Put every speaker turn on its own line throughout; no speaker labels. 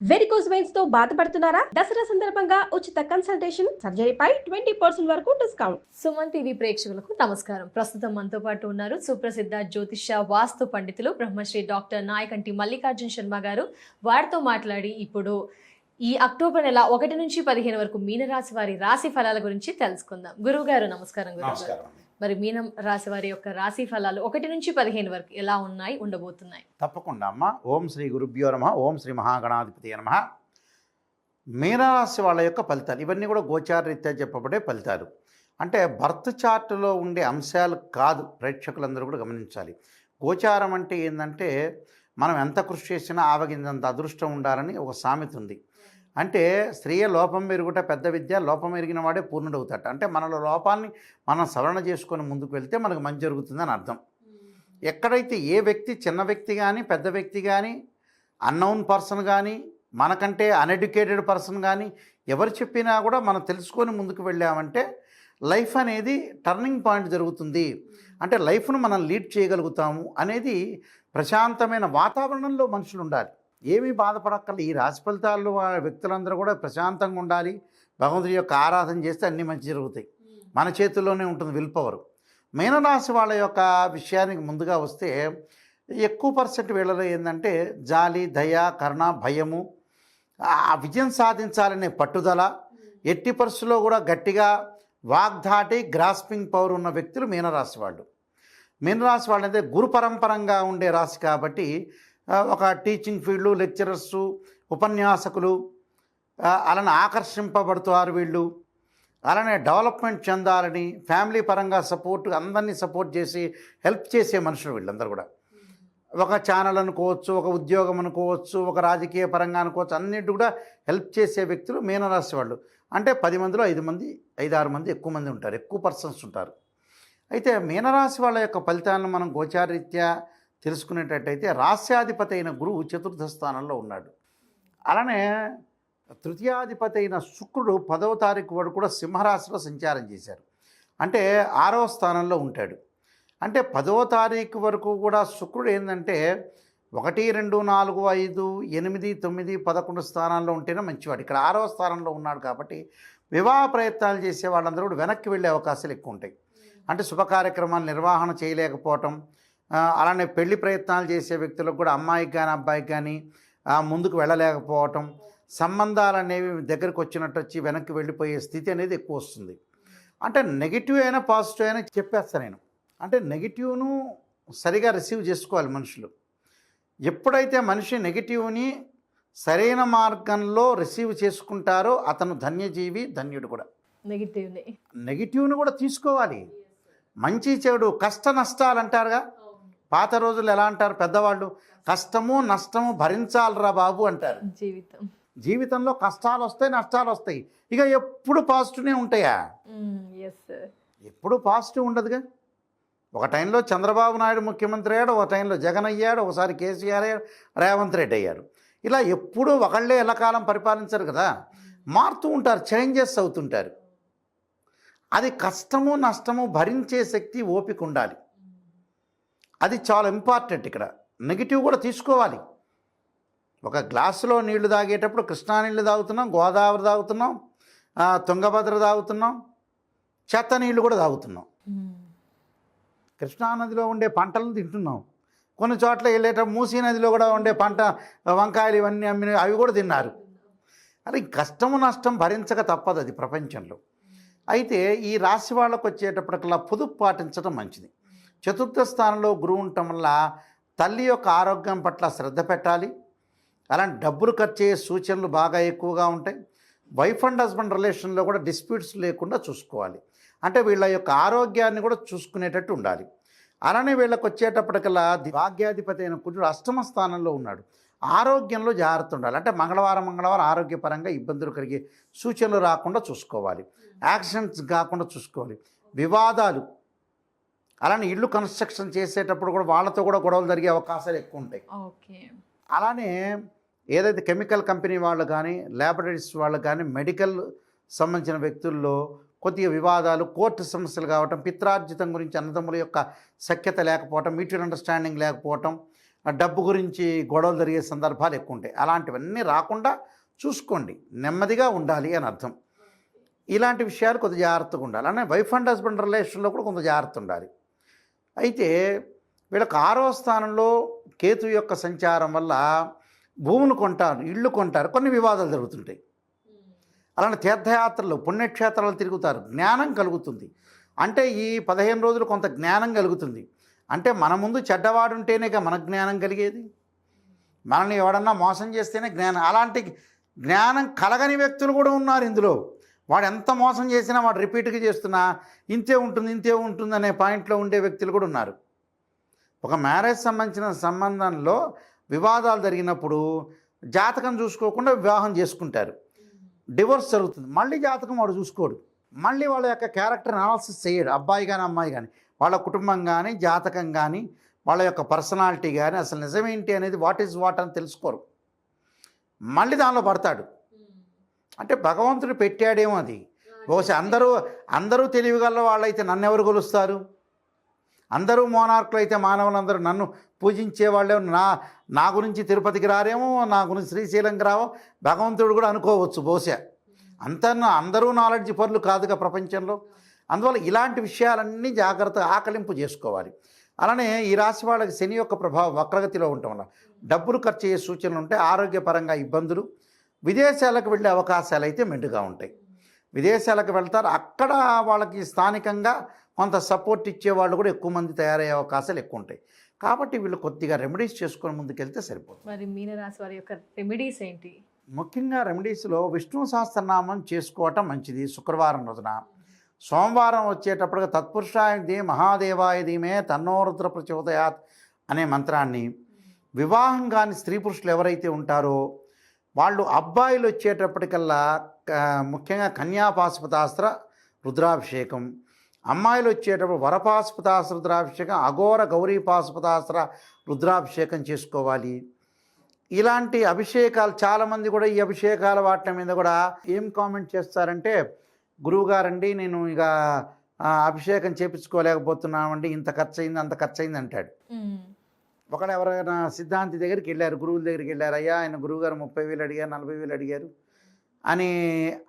Varicose వెయిన్స్తో బాధపడుతున్నారా? దసరా సందర్భంగా ఉచిత కన్సల్టేషన్ సర్జరీపై ట్వంటీ పర్సెంట్ వరకు డిస్కౌంట్
సుమన్ టీవీ ప్రేక్షకులకు నమస్కారం. ప్రస్తుతం మనతో పాటు ఉన్నారు సుప్రసిద్ధ జ్యోతిష వాస్తు పండితులు బ్రహ్మశ్రీ డాక్టర్ నాయకంటి మల్లికార్జున శర్మ గారు. వారితో మాట్లాడి ఇప్పుడు ఈ అక్టోబర్ నెల ఒకటి నుంచి పదిహేను వరకు మీనరాశి వారి రాశి ఫలాల గురించి తెలుసుకుందాం. గురువు గారు నమస్కారం గురువు గారు. మరి మీనం రాశి వారి యొక్క రాశి ఫలాలు ఒకటి నుంచి పదిహేను వరకు ఎలా ఉన్నాయి ఉండబోతున్నాయి?
తప్పకుండా అమ్మ. ఓం శ్రీ గురుభ్యో నమ. ఓం శ్రీ మహాగణాధిపతి నమ. మీనరాశి వాళ్ళ యొక్క ఫలితాలు. ఇవన్నీ కూడా గోచారరీత్యా చెప్పబడే ఫలితాలు. అంటే బర్త్ చార్టులో ఉండే అంశాలు కాదు. ప్రేక్షకులందరూ కూడా గమనించాలి. గోచారం అంటే ఏంటంటే మనం ఎంత కృషి చేసినా ఆవగిందంత అదృష్టం ఉండాలని ఒక సామెత ఉంది. అంటే స్త్రీయ లోపం మెరుగుట పెద్ద విద్య లోపం ఎరిగిన వాడే పూర్ణుడవుతాట అంటే మనలో లోపాన్ని మనం సవరణ చేసుకొని ముందుకు వెళ్తే మనకు మంచి జరుగుతుందని అర్థం. ఎక్కడైతే ఏ వ్యక్తి చిన్న వ్యక్తి కానీ పెద్ద వ్యక్తి కానీ అన్నౌన్ పర్సన్ కానీ మనకంటే అన్ఎడ్యుకేటెడ్ పర్సన్ కానీ ఎవరు చెప్పినా కూడా మనం తెలుసుకొని ముందుకు వెళ్ళామంటే లైఫ్ అనేది టర్నింగ్ పాయింట్ జరుగుతుంది. అంటే లైఫ్ను మనం లీడ్ చేయగలుగుతాము అనేది ప్రశాంతమైన వాతావరణంలో మనుషులు ఉండాలి. ఏమీ బాధపడక్కర్లేదు ఈ రాశి ఫలితాల్లో వ్యక్తులందరూ కూడా ప్రశాంతంగా ఉండాలి. భగవంతుడి యొక్క ఆరాధన చేస్తే అన్నీ మంచి జరుగుతాయి. మన చేతుల్లోనే ఉంటుంది విల్ పవర్. మీనరాశి వాళ్ళ యొక్క విషయానికి ముందుగా వస్తే ఎక్కువ పర్సెంట్ వీళ్ళలో ఏంటంటే జాలి దయ కరుణ భయము ఆ విజయం సాధించాలనే పట్టుదల ఎట్టి పరిస్థితుల్లో కూడా గట్టిగా వాగ్దాటి గ్రాస్పింగ్ పవర్ ఉన్న వ్యక్తులు మీనరాశి వాళ్ళు. మీనరాశి వాళ్ళు అంటే గురు పరంపరంగా ఉండే రాశి కాబట్టి ఒక టీచింగ్ ఫీల్డ్ లెక్చరర్స్ ఉపన్యాసకులు అలానే ఆకర్షింపబడుతారు వీళ్ళు. అలానే డెవలప్మెంట్ చెందాలని ఫ్యామిలీ పరంగా సపోర్ట్ అందరినీ సపోర్ట్ చేసి హెల్ప్ చేసే మనుషులు వీళ్ళందరూ కూడా. ఒక ఛానల్ అనుకోవచ్చు ఒక ఉద్యోగం అనుకోవచ్చు ఒక రాజకీయ పరంగా అనుకోవచ్చు అన్నిటి కూడా హెల్ప్ చేసే వ్యక్తులు మీనరాశి వాళ్ళు. అంటే పది మందిలో ఐదు మంది ఐదు ఆరు మంది ఎక్కువ మంది ఉంటారు ఎక్కువ పర్సన్స్ ఉంటారు. అయితే మీనరాశి వాళ్ళ యొక్క ఫలితాలను మనం గోచారీత్యా తెలుసుకునేటట్టయితే రాస్యాధిపతి అయిన గురువు చతుర్థ స్థానంలో ఉన్నాడు. అలానే తృతీయాధిపతి అయిన శుక్రుడు పదవ తారీఖు వాడు కూడా సింహరాశిలో సంచారం చేశారు. అంటే ఆరవ స్థానంలో ఉంటాడు. అంటే పదవ తారీఖు వరకు కూడా శుక్రుడు ఏంటంటే ఒకటి రెండు నాలుగు ఐదు ఎనిమిది తొమ్మిది పదకొండు స్థానాల్లో ఉంటేనే మంచివాడు. ఇక్కడ ఆరవ స్థానంలో ఉన్నాడు కాబట్టి వివాహ ప్రయత్నాలు చేసే వాళ్ళందరూ కూడా వెనక్కి వెళ్ళే అవకాశాలు ఎక్కువ ఉంటాయి. అంటే శుభ కార్యక్రమాలు నిర్వహణ చేయలేకపోవటం అలానే పెళ్ళి ప్రయత్నాలు చేసే వ్యక్తులకు కూడా అమ్మాయికి కానీ అబ్బాయికి కానీ ముందుకు వెళ్ళలేకపోవటం సంబంధాలు అనేవి దగ్గరికి వచ్చినట్టు వచ్చి వెనక్కి వెళ్ళిపోయే స్థితి అనేది ఎక్కువ వస్తుంది. అంటే నెగిటివ్ అయినా పాజిటివ్ అయినా చెప్పేస్తాను నేను. అంటే నెగిటివ్ను సరిగా రిసీవ్ చేసుకోవాలి మనుషులు. ఎప్పుడైతే మనిషి నెగిటివ్ని సరైన మార్గంలో రిసీవ్ చేసుకుంటారో అతను ధన్యజీవి ధన్యుడు కూడా.
నెగిటివ్ని.
నెగిటివ్ని కూడా తీసుకోవాలి. మంచి చెడు కష్ట నష్టాలు అంటారుగా. పాత రోజులు ఎలా అంటారు పెద్దవాళ్ళు? కష్టము నష్టము భరించాలిరా బాబు అంటారు.
జీవితం.
జీవితంలో కష్టాలు వస్తాయి నష్టాలు వస్తాయి. ఇక ఎప్పుడు పాజిటివ్నే ఉంటాయా?
ఎస్
ఎప్పుడు పాజిటివ్ ఉండదుగా? ఒక టైంలో చంద్రబాబు నాయుడు ముఖ్యమంత్రి అయ్యాడు ఒక టైంలో జగన్ అయ్యాడు ఒకసారి కేసీఆర్ అయ్యాడు రేవంత్ రెడ్డి అయ్యాడు ఇలా ఎప్పుడూ ఒకళ్ళే ఎల్లకాలం పరిపాలించరు కదా? మారుతూ ఉంటారు చేంజెస్ అవుతుంటారు. అది కష్టము నష్టము భరించే శక్తి ఓపిక ఉండాలి. అది చాలా ఇంపార్టెంట్ ఇక్కడ. నెగిటివ్ కూడా తీసుకోవాలి. ఒక గ్లాసులో నీళ్ళు తాగేటప్పుడు కృష్ణా నీళ్ళు తాగుతున్నాం గోదావరి తాగుతున్నాం తుంగభద్ర తాగుతున్నాం చెత్త నీళ్ళు కూడా తాగుతున్నాం. కృష్ణానదిలో ఉండే పంటలను తింటున్నాం. కొన్ని చోట్ల వెళ్ళేటప్పుడు మూసీ నదిలో కూడా ఉండే పంట వంకాయలు ఇవన్నీ అమ్మిన అవి కూడా తిన్నారు. అది కష్టము నష్టం భరించక తప్పదు అది ప్రపంచంలో. అయితే ఈ రాశి వాళ్ళకు వచ్చేటప్పటికల్లా పొదుపు పాటించడం మంచిది. చతుర్థ స్థానంలో గురువు ఉండటం వల్ల తల్లి యొక్క ఆరోగ్యం పట్ల శ్రద్ధ పెట్టాలి. అలాంటి డబ్బులు ఖర్చు అయ్యే సూచనలు బాగా ఎక్కువగా ఉంటాయి. వైఫ్ అండ్ హస్బెండ్ రిలేషన్లో కూడా డిస్ప్యూట్స్ లేకుండా చూసుకోవాలి. అంటే వీళ్ళ యొక్క ఆరోగ్యాన్ని కూడా చూసుకునేటట్టు ఉండాలి. అలానే వీళ్ళకి వచ్చేటప్పటికల్లా భాగ్యాధిపతి అయిన కుజుడు అష్టమ స్థానంలో ఉన్నాడు. ఆరోగ్యంలో జాగ్రత్త ఉండాలి. అంటే మంగళవారం మంగళవారం ఆరోగ్యపరంగా ఇబ్బందులు కలిగే సూచనలు రాకుండా చూసుకోవాలి. యాక్సిడెంట్స్ కాకుండా చూసుకోవాలి. వివాదాలు అలానే ఇల్లు కన్స్ట్రక్షన్ చేసేటప్పుడు కూడా వాళ్ళతో కూడా గొడవలు జరిగే అవకాశాలు ఎక్కువ ఉంటాయి.
ఓకే.
అలానే ఏదైతే కెమికల్ కంపెనీ వాళ్ళు కానీ ల్యాబొరేటరీస్ వాళ్ళు కానీ మెడికల్ సంబంధించిన వ్యక్తుల్లో కొద్దిగా వివాదాలు కోర్టు సమస్యలు కావటం పిత్రార్జితం గురించి అన్నదమ్ముల యొక్క సఖ్యత లేకపోవటం మ్యూచువల్ అండర్స్టాండింగ్ లేకపోవటం డబ్బు గురించి గొడవలు జరిగే సందర్భాలు ఎక్కువ ఉంటాయి. అలాంటివన్నీ రాకుండా చూసుకోండి. నెమ్మదిగా ఉండాలి అని అర్థం. ఇలాంటి విషయాలు కొంత జాగ్రత్తగా ఉండాలి. అలానే వైఫ్ అండ్ హస్బెండ్ రిలేషన్లో కూడా కొంత జాగ్రత్త ఉండాలి. అయితే వీళ్ళకి ఆరో స్థానంలో కేతు యొక్క సంచారం వల్ల భూములు కొంటారు ఇళ్ళు కొంటారు కొన్ని వివాదాలు జరుగుతుంటాయి. అలానే తీర్థయాత్రలు పుణ్యక్షేత్రాలు తిరుగుతారు జ్ఞానం కలుగుతుంది. అంటే ఈ పదిహేను రోజులు కొంత జ్ఞానం కలుగుతుంది. అంటే మన ముందు చెడ్డవాడు ఉంటేనే మన జ్ఞానం కలిగేది. మనల్ని ఎవడన్నా మోసం చేస్తేనే జ్ఞానం. అలాంటి జ్ఞానం కలగని వ్యక్తులు కూడా ఉన్నారు ఇందులో. వాడు ఎంత మోసం చేసినా వాడు రిపీట్గా చేస్తున్నా ఇంతే ఉంటుంది ఇంతే ఉంటుంది అనే పాయింట్లో ఉండే వ్యక్తులు కూడా ఉన్నారు. ఒక మ్యారేజ్ సంబంధించిన సంబంధంలో వివాదాలు జరిగినప్పుడు జాతకం చూసుకోకుండా వివాహం చేసుకుంటారు. డివోర్స్ జరుగుతుంది. మళ్ళీ జాతకం వాడు చూసుకోడు. మళ్ళీ వాళ్ళ యొక్క క్యారెక్టర్ అనాలసిస్ చేయడు. అబ్బాయి కానీ అమ్మాయి కానీ వాళ్ళ కుటుంబం కానీ జాతకం కానీ వాళ్ళ యొక్క పర్సనాలిటీ కానీ అసలు నిజమేంటి అనేది వాట్ ఈజ్ వాట్ అని తెలుసుకోరు. మళ్ళీ దానిలో పడతాడు. అంటే భగవంతుడు పెట్టాడేమో అది. బహుశా అందరూ అందరూ తెలివిగల వాళ్ళైతే నన్ను ఎవరు కొలుస్తారు అందరూ మోనార్కులు అయితే మానవులందరూ నన్ను పూజించే వాళ్ళే. నా నా గురించి తిరుపతికి రారేమో నా గురించి శ్రీశైలంకి రావో భగవంతుడు కూడా అనుకోవచ్చు బహుశా. అంత అందరూ నాలెడ్జ్ పనులు కాదుగా ప్రపంచంలో. అందువల్ల ఇలాంటి విషయాలన్నీ జాగ్రత్తగా ఆకలింపు చేసుకోవాలి. అలానే ఈ రాశి వాళ్ళకి శని యొక్క ప్రభావం వక్రగతిలో ఉండటం వల్ల డబ్బులు ఖర్చు అయ్యే సూచనలు ఉంటే ఆరోగ్యపరంగా ఇబ్బందులు విదేశాలకు వెళ్ళే అవకాశాలు అయితే మెండుగా ఉంటాయి. విదేశాలకు వెళ్తారు. అక్కడ వాళ్ళకి స్థానికంగా కొంత సపోర్ట్ ఇచ్చే వాళ్ళు కూడా ఎక్కువ మంది తయారయ్యే అవకాశాలు ఎక్కువ ఉంటాయి. కాబట్టి వీళ్ళు కొద్దిగా రెమెడీస్ చేసుకొని ముందుకెళ్తే సరిపోతుంది.
మరి మీనరాశి వారి యొక్క రెమెడీస్ ఏంటి?
ముఖ్యంగా రెమెడీస్లో విష్ణు సహస్రనామం చేసుకోవటం మంచిది. శుక్రవారం రోజున. సోమవారం వచ్చేటప్పటికి తత్పురుషాయది మహాదేవాయ ధీమే తన్నోరుద్ర ప్రచోదయాత్ అనే మంత్రాన్ని. వివాహం కాని స్త్రీ పురుషులు ఎవరైతే ఉంటారో వాళ్ళు అబ్బాయిలు వచ్చేటప్పటికల్లా ముఖ్యంగా కన్యాపాశుపతాస్త్ర రుద్రాభిషేకం. అమ్మాయిలు వచ్చేటప్పుడు వరపాశుపతాస్త్ర రుద్రాభిషేకం అఘోర గౌరీపాశుపతాస్త్ర రుద్రాభిషేకం చేసుకోవాలి. ఇలాంటి అభిషేకాలు చాలామంది కూడా ఈ అభిషేకాల వాటి మీద కూడా ఏం కామెంట్ చేస్తారంటే గురువుగారండి నేను ఇక అభిషేకం చేపించుకోలేకపోతున్నామండి ఇంత ఖర్చు అయింది అంత ఖర్చు అయింది అంటాడు ఒకడు ఎవరైనా సిద్ధాంతి దగ్గరికి వెళ్ళారు గురువుల దగ్గరికి వెళ్ళారు అయ్యా ఆయన గురువుగారు ముప్పై వేలు అడిగారు నలభై వేలు అడిగారు అని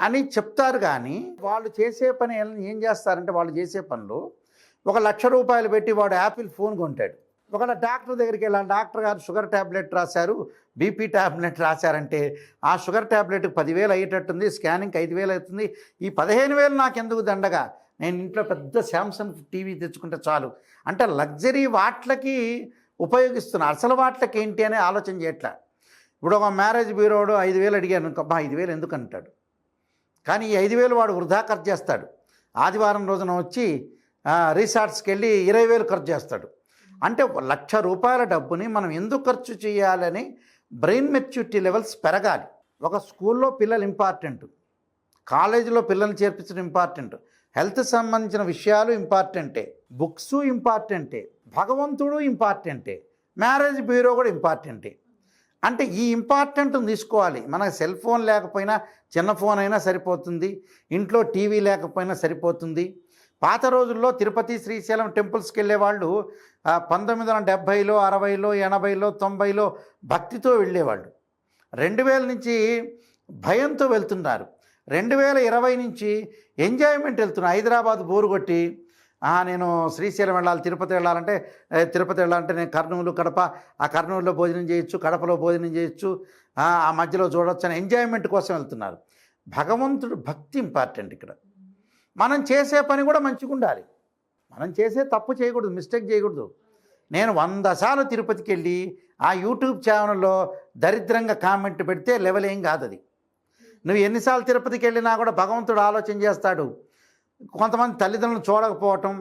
అని చెప్తారు కానీ వాళ్ళు చేసే పని ఏం- ఏం చేస్తారంటే వాళ్ళు చేసే పనులు ఒక లక్ష రూపాయలు పెట్టి వాడు యాపిల్ ఫోన్ కొంటాడు. ఒకవేళ డాక్టర్ దగ్గరికి వెళ్ళాలి డాక్టర్ గారు షుగర్ ట్యాబ్లెట్ రాశారు బీపీ ట్యాబ్లెట్ రాశారంటే ఆ షుగర్ ట్యాబ్లెట్ పదివేలు అయ్యేటట్టుంది స్కానింగ్కి ఐదు వేలు అవుతుంది ఈ పదిహేను వేలు నాకు ఎందుకు దండగా? నేను ఇంట్లో పెద్ద శాంసంగ్ టీవీ తెచ్చుకుంటే చాలు. అంటే లగ్జరీ వాట్లకి ఉపయోగిస్తున్నారు అసలు వాట్లకి ఏంటి అనే ఆలోచన చేయట్లా. ఇప్పుడు ఒక మ్యారేజ్ బ్యూరోడు ఐదు వేలు అడిగాను అబ్బా ఐదు వేలు ఎందుకు అంటాడు. కానీ ఈ ఐదు వేలు వాడు వృధా ఖర్చు చేస్తాడు. ఆదివారం రోజున వచ్చి రీసార్ట్స్కి రిసార్ట్స్కి వెళ్ళి ఇరవై వేలు ఖర్చు చేస్తాడు. అంటే లక్ష రూపాయల డబ్బుని మనం ఎందుకు ఖర్చు చేయాలని బ్రెయిన్ మెచ్యూరిటీ లెవెల్స్ పెరగాలి. ఒక స్కూల్లో పిల్లలు ఇంపార్టెంట్. కాలేజీలో పిల్లల్ని చేర్పించడం ఇంపార్టెంట్. హెల్త్ సంబంధించిన విషయాలు ఇంపార్టెంటే బుక్స్ ఇంపార్టెంటే భగవంతుడు ఇంపార్టెంటే మ్యారేజ్ బ్యూరో కూడా ఇంపార్టెంటే. అంటే ఈ ఇంపార్టెంట్ తీసుకోవాలి. మనకు సెల్ ఫోన్ లేకపోయినా చిన్న ఫోన్ అయినా సరిపోతుంది. ఇంట్లో టీవీ లేకపోయినా సరిపోతుంది. పాత రోజుల్లో తిరుపతి శ్రీశైలం టెంపుల్స్కి వెళ్ళేవాళ్ళు పంతొమ్మిది వందల డెబ్భైలో అరవైలో ఎనభైలో తొంభైలో భక్తితో వెళ్ళేవాళ్ళు. రెండు వేల నుంచి భయంతో వెళ్తున్నారు. రెండు వేల ఇరవై నుంచి ఎంజాయ్మెంట్ వెళ్తున్నాను హైదరాబాద్ బోరు కొట్టి నేను శ్రీశైలం వెళ్ళాలి తిరుపతి వెళ్ళాలంటే తిరుపతి వెళ్ళాలంటే నేను కర్నూలు కడప ఆ కర్నూలులో భోజనం చేయొచ్చు కడపలో భోజనం చేయొచ్చు ఆ ఆ మధ్యలో చూడొచ్చు అని ఎంజాయ్మెంట్ కోసం వెళ్తున్నారు. భగవంతుడు భక్తి ఇంపార్టెంట్ ఇక్కడ. మనం చేసే పని కూడా మంచిగా ఉండాలి. మనం చేసే తప్పు చేయకూడదు మిస్టేక్ చేయకూడదు. నేను వంద సార్లు తిరుపతికి వెళ్ళి ఆ యూట్యూబ్ ఛానల్లో దరిద్రంగా కామెంట్ పెడితే లెవెల్ ఏం కాదు అది నువ్వు ఎన్నిసార్లు తిరుపతికి వెళ్ళినా కూడా భగవంతుడు ఆలోచన చేస్తాడు. కొంతమంది తల్లిదండ్రులు చూడకపోవటం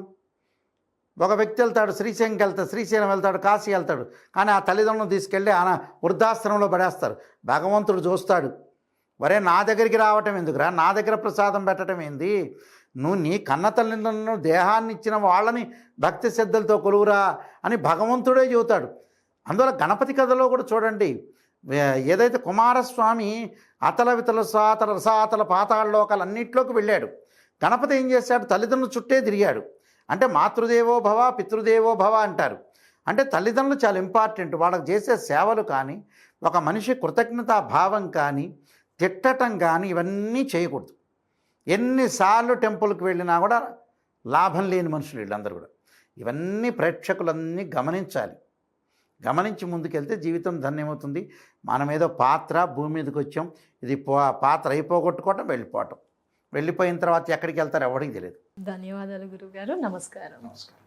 ఒక వ్యక్తి వెళ్తాడు శ్రీశైలంకి వెళ్తాడు శ్రీశైలం వెళ్తాడు కాశీ వెళ్తాడు కానీ ఆ తల్లిదండ్రులను తీసుకెళ్ళి ఆయన వృద్ధాశ్రమంలో పడేస్తారు. భగవంతుడు చూస్తాడు. వరే నా దగ్గరికి రావటం ఎందుకురా? నా దగ్గర ప్రసాదం పెట్టడం ఏంది? నువ్వు నీ కన్న తల్లిదండ్రులను దేహాన్ని ఇచ్చిన వాళ్ళని భక్తి శ్రద్ధలతో కొలువురా అని భగవంతుడే చెబుతాడు. అందువల్ల గణపతి కథలో కూడా చూడండి. ఏదైతే కుమారస్వామి అతల వితల సాతల రసాతల పాతాళ అన్నింటిలోకి వెళ్ళాడు. గణపతి ఏం చేశాడు? తల్లిదండ్రుల చుట్టే తిరిగాడు. అంటే మాతృదేవో భవ పితృదేవో భవ అంటారు. అంటే తల్లిదండ్రులు చాలా ఇంపార్టెంట్. వాళ్ళకి చేసే సేవలు కానీ ఒక మనిషి కృతజ్ఞతా భావం కానీ తిట్టటం కానీ ఇవన్నీ చేయకూడదు. ఎన్నిసార్లు టెంపుల్కి వెళ్ళినా కూడా లాభం లేని మనుషులు వీళ్ళందరూ కూడా. ఇవన్నీ ప్రేక్షకులన్నీ గమనించాలి. గమనించి ముందుకెళ్తే జీవితం ధన్యమవుతుంది. మనం ఏదో పాత్ర భూమి మీదకి వచ్చాం. ఇది పో పాత్ర అయిపోగొట్టుకోవటం వెళ్ళిపోవటం. వెళ్ళిపోయిన తర్వాత ఎక్కడికి వెళ్తారో ఎవరికి తెలియదు.
ధన్యవాదాలు గురుగారు నమస్కారం.
నమస్కారం.